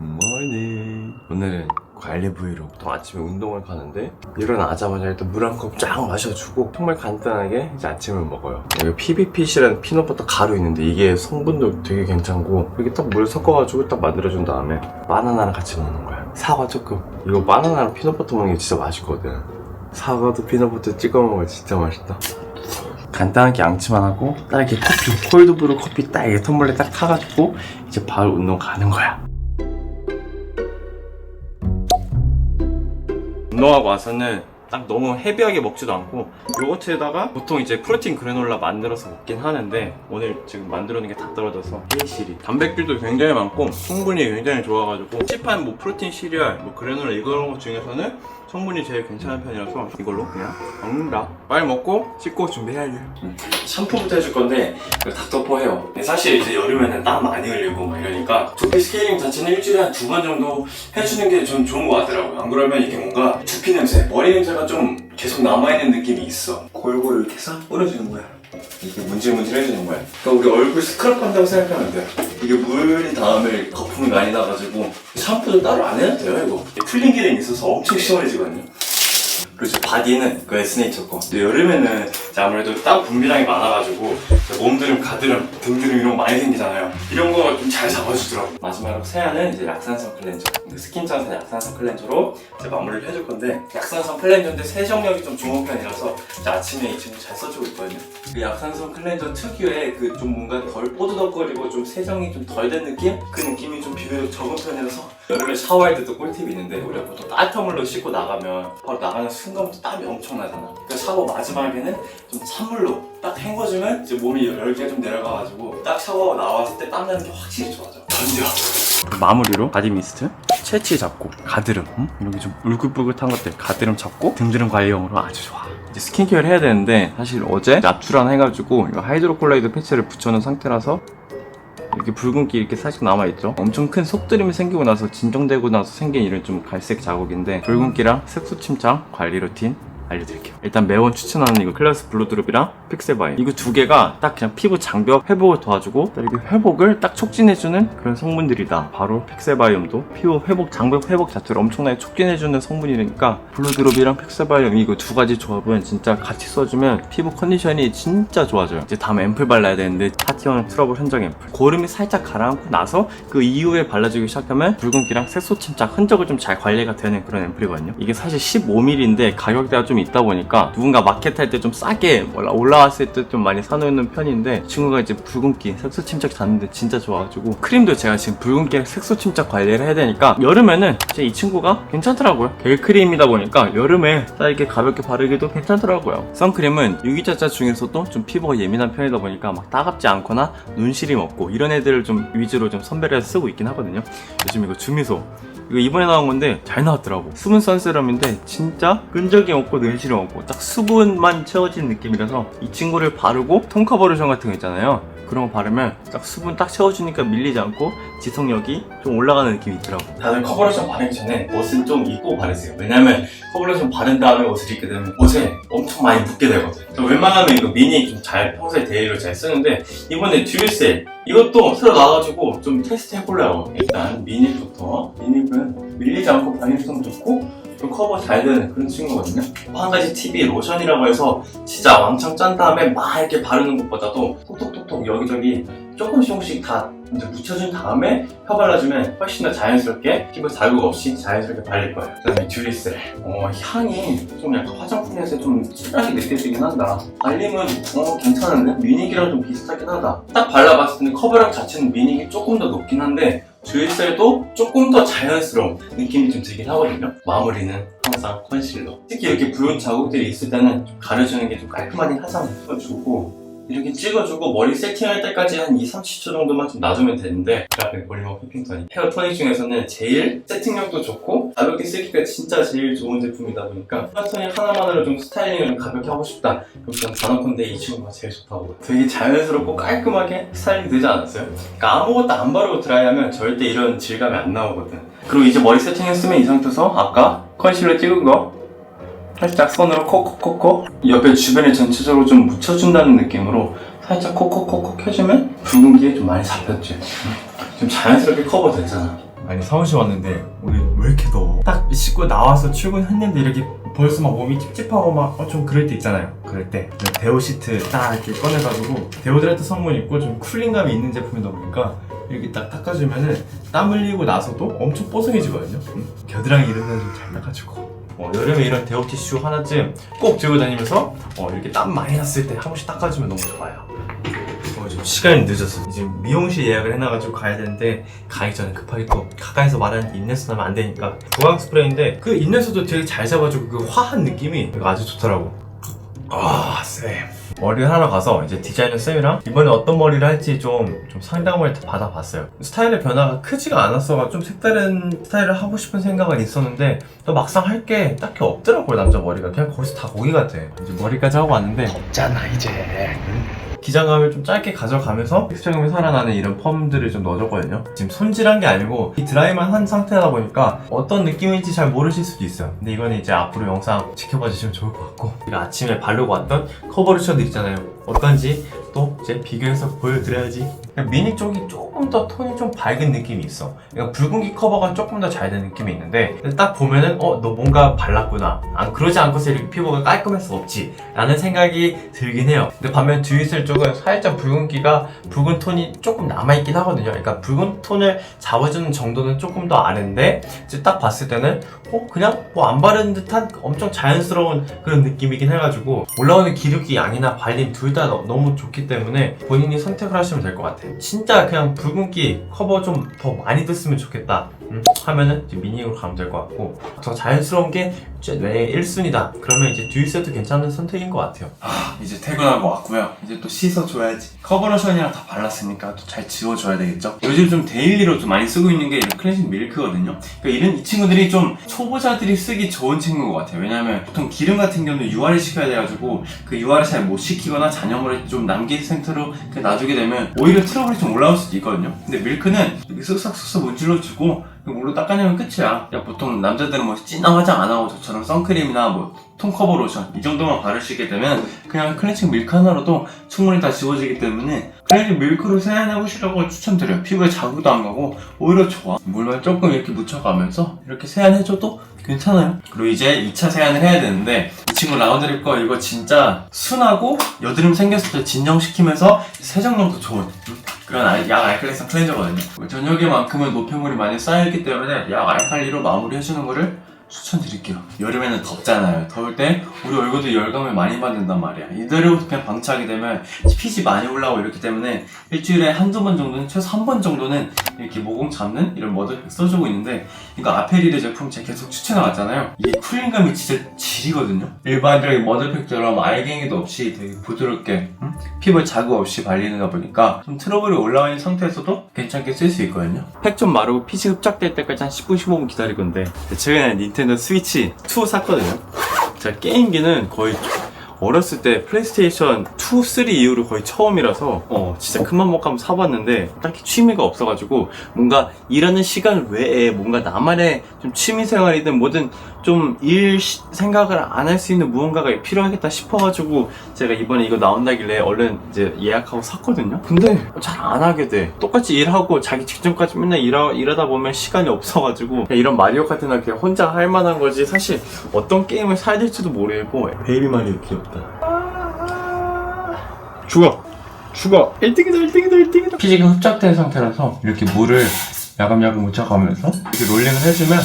굿모닝. 오늘은 관리 브이로그. 또 아침에 운동을 가는데 일어나자마자 일단 물 한 컵 쫙 마셔주고 정말 간단하게 이제 아침을 먹어요. 여기 PBPC라는 피넛버터 가루 있는데 이게 성분도 되게 괜찮고 이렇게 딱 물 섞어가지고 딱 만들어준 다음에 바나나랑 같이 먹는 거야. 사과 조금. 이거 바나나랑 피넛버터 먹는 게 진짜 맛있거든. 사과도 피넛버터 찍어 먹으면 진짜 맛있다. 간단하게 양치만 하고 딱 이렇게 커피 콜드브루 커피 딱 이렇게 텀블러에 딱 타가지고 이제 바로 운동 가는 거야 운동하고 와서는 딱 너무 헤비하게 먹지도 않고 요거트에다가 보통 이제 프로틴 그래놀라 만들어서 먹긴 하는데 오늘 지금 만들어 놓은 게 다 떨어져서 힐실이. 단백질도 굉장히 많고 성분이 굉장히 좋아가지고 씹한 뭐 프로틴 시리얼 뭐 그래놀라 이런 것 중에서는 성분이 제일 괜찮은 편이라서 이걸로 그냥 먹는다. 빨리 먹고 씻고 준비해야지. 샴푸부터 해줄 건데 이거 닥터포 헤어 사실 이제 여름에는 땀 많이 흘리고 막 이러니까 두피 스케일링 자체는 일주일에 한 두 번 정도 해주는 게 좀 좋은 것 같더라고요. 안 그러면 이게 뭔가 두피 냄새 머리 냄새가 좀 계속 남아있는 느낌이 있어. 골고루 이렇게 싹 뿌려주는 거야 이게 문질문질 해주는 거야 그러니까 우리 얼굴 스크럽 한다고 생각하면 돼 이게 물이 다음에 거품이 많이 나가지고 샴푸도 따로 안 해도 돼요 이거 풀링 기능이 있어서 엄청 시원해지거든요 그리고 바디는 그 에스네이처 거. 근데 여름에는 아무래도 땀 분비량이 많아가지고 몸드름, 가드름, 등드름 이런 거 많이 생기잖아요. 이런 거 좀 잘 잡아주더라고. 마지막으로 세안은 이제 약산성 클렌저. 그 스킨전사 약산성 클렌저로 이제 마무리를 해줄 건데 약산성 클렌저인데 세정력이 좀 좋은 편이라서 아침에 이 친구 잘 써주고 있거든요. 그 약산성 클렌저 특유의 그 좀 뭔가 덜 뽀드덕거리고 좀 세정이 좀 덜 된 느낌? 그 느낌이 좀 비교적 적은 편이라서 여름에 샤워할 때도 꿀팁이 있는데 우리가 보통 따뜻한 물로 씻고 나가면 바로 나가는 순간부터 땀이 엄청 나잖아 그러니까 샤워 마지막에는 좀 찬물로 딱 헹궈주면 이제 몸이 열기가 좀 내려가가지고 딱 샤워하고 나왔을 때 땀나는 게 확실히 좋아져 던져 마무리로 바디 미스트 채취 잡고 가드름. 음? 이렇게 좀 울긋불긋한 것들. 가드름 잡고 등드름 관리용으로 아주 좋아. 이제 스킨케어를 해야 되는데 사실 어제 납출한 해가지고 하이드로콜라이드 패치를 붙여놓은 상태라서 이렇게 붉은기 이렇게 살짝 남아있죠? 엄청 큰 속드림이 생기고 나서 진정되고 나서 생긴 이런 좀 갈색 자국인데 붉은기랑 색소 침착 관리 루틴 알려드릴게요. 일단 매번 추천하는 이거 클래스 블루드롭이랑 픽셀바이 이거 두 개가 딱 그냥 피부 장벽 회복을 도와주고 또 이렇게 회복을 딱 촉진해주는 그런 성분들이다. 바로 픽셀바이옴도 피부 회복 장벽 회복 자체를 엄청나게 촉진해주는 성분이니까 블루드롭이랑 픽셀바이옴 이거 두 가지 조합은 진짜 같이 써주면 피부 컨디션이 진짜 좋아져요. 이제 다음 앰플 발라야 되는데 파티원 트러블 현정 앰플. 고름이 살짝 가라앉고 나서 그 이후에 발라주기 시작하면 붉은기랑 색소 침착 흔적을 좀 잘 관리가 되는 그런 앰플이거든요. 이게 사실 15mm인데 가격대가 좀 있다 보니까 누군가 마켓 할 때 좀 싸게 올라- 올라왔을 때 좀 많이 사놓는 편인데 이 친구가 이제 붉은기 색소 침착 잤는데 진짜 좋아가지고 크림도 제가 지금 붉은기 색소 침착 관리를 해야 되니까 여름에는 이제 이 친구가 괜찮더라고요. 겔 크림이다 보니까 여름에 딱 이렇게 가볍게 바르기도 괜찮더라고요. 선크림은 유기자자 중에서도 좀 피부가 예민한 편이다 보니까 막 따갑지 않거나 눈시림 없고 이런 애들을 좀 위주로 좀 선별해서 쓰고 있긴 하거든요. 요즘 이거 주미소 이거 이번에 나온 건데 잘 나왔더라고. 수분 선세럼인데 진짜 끈적이 없고 눈시림 없고 딱 수분만 채워진 느낌이라서 이 친구를 바르고 톤커버 로션 같은 거 있잖아요 그런 거 바르면 딱 수분 딱 채워주니까 밀리지 않고 지속력이 좀 올라가는 느낌이 있더라고. 다들 커버로션 바르기 전에 옷은 좀 입고 바르세요. 왜냐면 커버로션 바른 다음에 옷을 입게 되면 옷에 엄청 많이 묻게 되거든 저 웬만하면 이거 미니 좀 잘 평소에 데일리로 잘 쓰는데 이번에 듀얼셀 이것도 새로 나와가지고 좀 테스트 해보려고 일단 미닉부터. 미닉은 밀리지 않고 방역성 좋고 좀 커버 잘 되는 그런 친구거든요. 한 가지 팁이 로션이라고 해서 진짜 왕창 짠 다음에 막 이렇게 바르는 것보다도 톡톡톡톡 여기저기 조금씩 조금씩 다 이제 묻혀준 다음에 펴 발라주면 훨씬 더 자연스럽게 피부 자극 없이 자연스럽게 발릴 거예요. 그 다음에 듀리셀 어, 향이 좀 약간 화장품에서 좀 진하게 느껴지긴 한다. 발림은 어 괜찮은데? 미닉이랑 좀 비슷하긴 하다. 딱 발라봤을 때는 커버력 자체는 미닉이 조금 더 높긴 한데 듀얼셀도 조금 더 자연스러운 느낌이 좀 들긴 하거든요. 마무리는 항상 컨실러 특히 이렇게 부은 자국들이 있을 때는 좀 가려주는 게 좀 깔끔하긴 하잖아요. 찍어주고 이렇게 찍어주고 머리 세팅할 때까지 한 2, 30초 정도만 좀 놔두면 되는데 그 앞에 볼리머 피핑턴이 헤어 토닉 중에서는 제일 세팅력도 좋고 가볍게 쓰기가 진짜 제일 좋은 제품이다 보니까 헤어 토닉 하나만으로 좀 스타일링을 좀 가볍게 하고 싶다. 그럼 전 단언컨대 이 친구가 제일 좋다고. 되게 자연스럽고 깔끔하게 스타일링 되지 않았어요? 그러니까 아무것도 안 바르고 드라이하면 절대 이런 질감이 안 나오거든. 그리고 이제 머리 세팅했으면 이 상태에서 아까 컨실러 찍은 거 살짝 손으로 콕콕콕콕 옆에 주변에 전체적으로 좀 묻혀준다는 느낌으로 살짝 콕콕콕콕 해주면 붉은기에 좀 많이 잡혔지 좀 자연스럽게 커버 되잖아 아니 사무실 왔는데 오늘 왜 이렇게 더워? 딱 씻고 나와서 출근했는데 이렇게 벌써 막 몸이 찝찝하고 막좀 그럴 때 있잖아요. 그럴 때 데오 시트 딱 이렇게 꺼내가지고 데오드란트 성분 있고 좀 쿨링감이 있는 제품이다 보니까 이렇게 딱 닦아주면은 땀 흘리고 나서도 엄청 뽀송해지거든요. 음, 겨드랑이 이런 데는 좀잘 닦아주고. 어, 여름에 이런 데오 티슈 하나쯤 꼭 들고 다니면서 어, 이렇게 땀 많이 났을 때 한 번씩 닦아주면 너무 좋아요. 어, 좀 시간이 늦었어. 지금 미용실 예약을 해놔가지고 가야 되는데 가기 전에 급하게 또 가까이서 말하는 입냄새 나면 안 되니까 보강 스프레이인데 그 입냄새도 되게 잘 잡아주고 그 화한 느낌이 아주 좋더라고. 아, 쌤. 머리를 하러 가서 이제 디자이너 쌤이랑 이번에 어떤 머리를 할지 좀, 좀 상담을 받아봤어요. 스타일의 변화가 크지가 않았어가 좀 색다른 스타일을 하고 싶은 생각은 있었는데 또 막상 할 게 딱히 없더라고요, 남자 머리가. 그냥 거기서 다 거기 같아. 이제 머리까지 하고 왔는데 없잖아 이제 기장감을 좀 짧게 가져가면서 텍스처감이 살아나는 이런 펌들을 좀 넣어줬거든요. 지금 손질한 게 아니고 이 드라이만 한 상태다 보니까 어떤 느낌인지 잘 모르실 수도 있어요. 근데 이거는 이제 앞으로 영상 지켜봐 주시면 좋을 것 같고 제가 아침에 바르고 왔던 커버루션들 있잖아요. 어떤지 또 이제 비교해서 보여드려야지. 미니 쪽이 조금 더 톤이 좀 밝은 느낌이 있어. 그러니까 붉은기 커버가 조금 더 잘 된 느낌이 있는데 딱 보면은 어 너 뭔가 발랐구나. 안 그러지 않고서 이렇게 피부가 깔끔할 수 없지. 라는 생각이 들긴 해요. 근데 반면 듀이슬 쪽은 살짝 붉은기가 붉은 톤이 조금 남아있긴 하거든요. 그러니까 붉은 톤을 잡아주는 정도는 조금 더 아는데 이제 딱 봤을 때는 어 그냥 뭐 안 바른 듯한 엄청 자연스러운 그런 느낌이긴 해가지고 올라오는 기름기 양이나 발림 둘 다 너무 좋기 때문에 본인이 선택을 하시면 될 것 같아요. 진짜 그냥 붉은기 커버 좀 더 많이 됐으면 좋겠다. 음, 하면은 이제 미니으로 가면 될 것 같고. 더 자연스러운 게 내 1순위다. 그러면 이제 듀이셀도 괜찮은 선택인 것 같아요. 아 이제 퇴근하고 왔고요. 이제 또 씻어줘야지. 커버로션이랑 다 발랐으니까 또 잘 지워줘야 되겠죠. 요즘 좀 데일리로 좀 많이 쓰고 있는 게 이런 클렌징 밀크거든요. 그러니까 이런 이 친구들이 좀 초보자들이 쓰기 좋은 친구인 것 같아요. 왜냐면 보통 기름 같은 경우는 유화를 시켜야 돼가지고 그 유화를 잘 못 시키거나 잔여물을 좀 남긴 상태로 놔두게 되면 오히려 트러블이 좀 올라올 수도 있거든요. 근데 밀크는 이렇게 쓱싹쓱싹 문질러주고 그 물로 닦아내면 끝이야. 야, 보통 남자들은 뭐 진한 화장 안 하고 저처럼 선크림이나 뭐 톤커버 로션 이 정도만 바르시게 되면 그냥 클렌징 밀크 하나로도 충분히 다 지워지기 때문에 클렌징 밀크로 세안해보시라고 추천드려요. 피부에 자극도 안 가고 오히려 좋아. 물만 조금 이렇게 묻혀가면서 이렇게 세안해줘도 괜찮아요. 그리고 이제 2차 세안을 해야 되는데 이 친구 라운드리 거 이거 진짜 순하고 여드름 생겼을 때 진정시키면서 세정력도 좋은 음, 그런 아- 약 알칼리성 클렌저거든요. 저녁에만큼은 노폐물이 많이 쌓여있기 때문에 약 알칼리로 마무리해주는 거를 추천드릴게요. 여름에는 덥잖아요. 더울 때 우리 얼굴도 열감을 많이 받는단 말이야. 이대로 그냥 방치하게 되면 핏이 많이 올라오고 이렇기 때문에 일주일에 한두 번 정도는 최소 한 번 정도는 이렇게 모공 잡는 이런 머드팩 써주고 있는데 이거 아페리르 제품 제가 계속 추천해왔잖아요. 이게 쿨링감이 진짜 질이거든요. 일반적인 머드팩처럼 알갱이도 없이 되게 부드럽게 음? 피부에 자극 없이 발리다 보니까 좀 트러블이 있는 상태에서도 괜찮게 쓸 수 있거든요. 팩 좀 마르고 핏이 흡착될 때까지 한 10분, 15분 기다릴 건데 최근에 닌텐 도 스위치 2 샀거든요. 제가 게임기는 거의 어렸을 때 플레이스테이션 2, 3 이후로 거의 처음이라서 어 진짜 큰맘 먹고 한번 사봤는데 딱히 취미가 없어가지고 뭔가 일하는 시간 외에 뭔가 나만의 좀 취미 생활이든 뭐든 좀 일 생각을 안 할 수 있는 무언가가 필요하겠다 싶어가지고 제가 이번에 이거 나온다길래 얼른 이제 예약하고 샀거든요. 근데 잘 안 하게 돼. 똑같이 일하고 자기 직전까지 맨날 일하, 일하다 보면 시간이 없어가지고 이런 마리오 카트나 그냥 혼자 할 만한 거지 사실 어떤 게임을 사야 될지도 모르겠고 베이비 마리오 귀엽다. 죽어! 죽어! 1등이다 1등이다 1등이다. 피지가 흡착된 상태라서 이렇게 물을 야금야금 묻혀가면서 이렇게 롤링을 해주면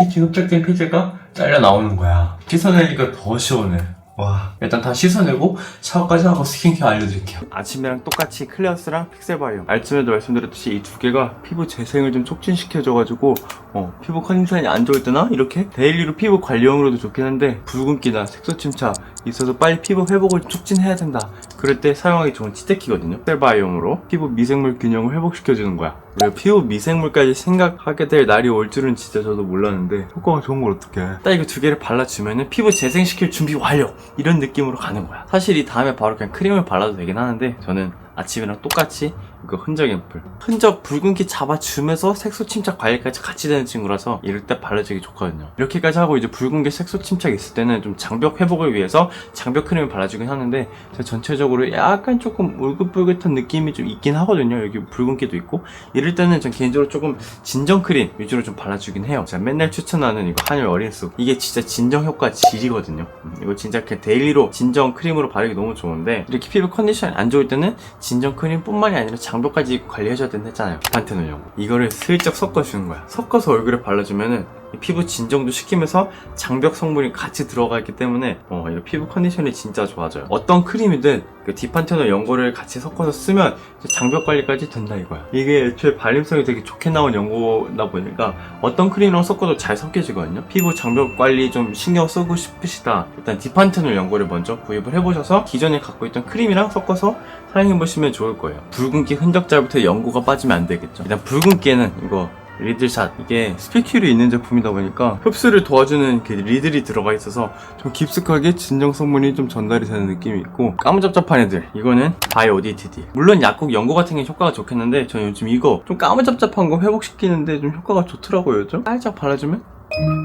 피지 흡착된 피지가 잘려 나오는 거야. 씻어내니까 더 시원해. 와. 일단 다 씻어내고 샤워까지 하고 스킨케어 알려드릴게요. 아침이랑 똑같이 클레어스랑 픽셀바이오 아침에도 말씀드렸듯이 이 두 개가 피부 재생을 좀 촉진시켜줘가지고 어, 피부 컨디션이 안 좋을 때나 이렇게 데일리로 피부 관리용으로도 좋긴 한데 붉은기나 색소 침착 있어서 빨리 피부 회복을 촉진해야 된다. 그럴 때 사용하기 좋은 치트키거든요. 셀바이옴으로 피부 미생물 균형을 회복시켜주는 거야. 우리가 피부 미생물까지 생각하게 될 날이 올 줄은 진짜 저도 몰랐는데 효과가 좋은 걸 어떡해. 딱 이거 두 개를 발라주면은 피부 재생시킬 준비 완료! 이런 느낌으로 가는 거야. 사실 이 다음에 바로 그냥 크림을 발라도 되긴 하는데 저는 아침이랑 똑같이 이거 흔적 앰플. 흔적 붉은기 잡아주면서 색소 침착 관리까지 같이 되는 친구라서 이럴 때 발라주기 좋거든요. 이렇게까지 하고 이제 붉은기 색소 침착 있을 때는 좀 장벽 회복을 위해서 장벽 크림을 발라주긴 하는데 제가 전체적으로 약간 조금 울긋불긋한 느낌이 좀 있긴 하거든요. 여기 붉은기도 있고. 이럴 때는 전 개인적으로 조금 진정 크림 위주로 좀 발라주긴 해요. 제가 맨날 추천하는 이거 한일 어린수. 이게 진짜 진정 효과 질이거든요. 음, 이거 진짜 그냥 데일리로 진정 크림으로 바르기 너무 좋은데 이렇게 피부 컨디션이 안 좋을 때는 진정 크림뿐만이 아니라 장 벽까지 관리해줘야 된다 했잖아요 판테놀용 이거를 슬쩍 섞어주는 거야. 섞어서 얼굴에 발라주면은 이 피부 진정도 시키면서 장벽 성분이 같이 들어가 있기 때문에 어, 이 피부 컨디션이 진짜 좋아져요. 어떤 크림이든 그 디판테놀 연고를 같이 섞어서 쓰면 장벽 관리까지 된다 이거야. 이게 애초에 발림성이 되게 좋게 나온 연고다 보니까 어떤 크림이랑 섞어도 잘 섞여지거든요. 피부 장벽 관리 좀 신경 쓰고 싶으시다. 일단 디판테놀 연고를 먼저 구입을 해보셔서 기존에 갖고 있던 크림이랑 섞어서 사용해보시면 좋을 거예요. 붉은기 흔적자부터 연고가 빠지면 안 되겠죠. 일단 붉은기에는 이거 리들샷. 이게 스피큐리 있는 제품이다 보니까 흡수를 도와주는 그 리들이 들어가 있어서 좀 깊숙하게 진정 성분이 좀 전달이 되는 느낌이 있고 까무잡잡한 애들. 이거는 바이오디티디. 물론 약국 연고 같은 게 효과가 좋겠는데 저는 요즘 이거 좀 까무잡잡한 거 회복시키는데 좀 효과가 좋더라고요 요즘. 살짝 발라주면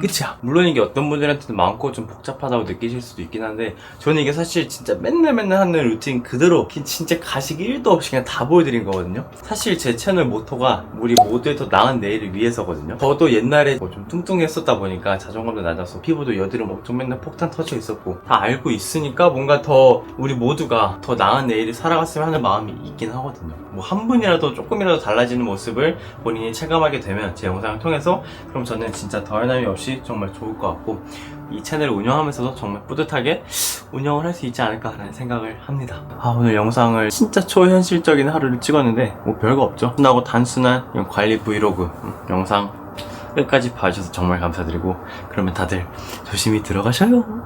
끝이야. 물론 이게 어떤 분들한테는 마음껏 좀 복잡하다고 느끼실 수도 있긴 한데 저는 이게 사실 진짜 맨날 맨날 하는 루틴 그대로 긴- 진짜 가식 1도 없이 그냥 다 보여드린 거거든요. 사실 제 채널 모토가 우리 모두의 더 나은 내일을 위해서거든요. 저도 옛날에 뭐 좀 뚱뚱했었다 보니까 자존감도 낮아서 피부도 여드름 엄청 맨날 폭탄 터져 있었고 다 알고 있으니까 뭔가 더 우리 모두가 더 나은 내일을 살아갔으면 하는 마음이 있긴 하거든요. 뭐 한 분이라도 조금이라도 달라지는 모습을 본인이 체감하게 되면 제 영상을 통해서 그럼 저는 진짜 더 해남이 없이 정말 좋을 것 같고 이 채널을 운영하면서도 정말 뿌듯하게 운영을 할 수 있지 않을까라는 생각을 합니다. 아 오늘 영상을 진짜 초현실적인 하루를 찍었는데 뭐 별거 없죠. 순하고 단순한 관리 브이로그 음, 영상 끝까지 봐주셔서 정말 감사드리고 그러면 다들 조심히 들어가셔요.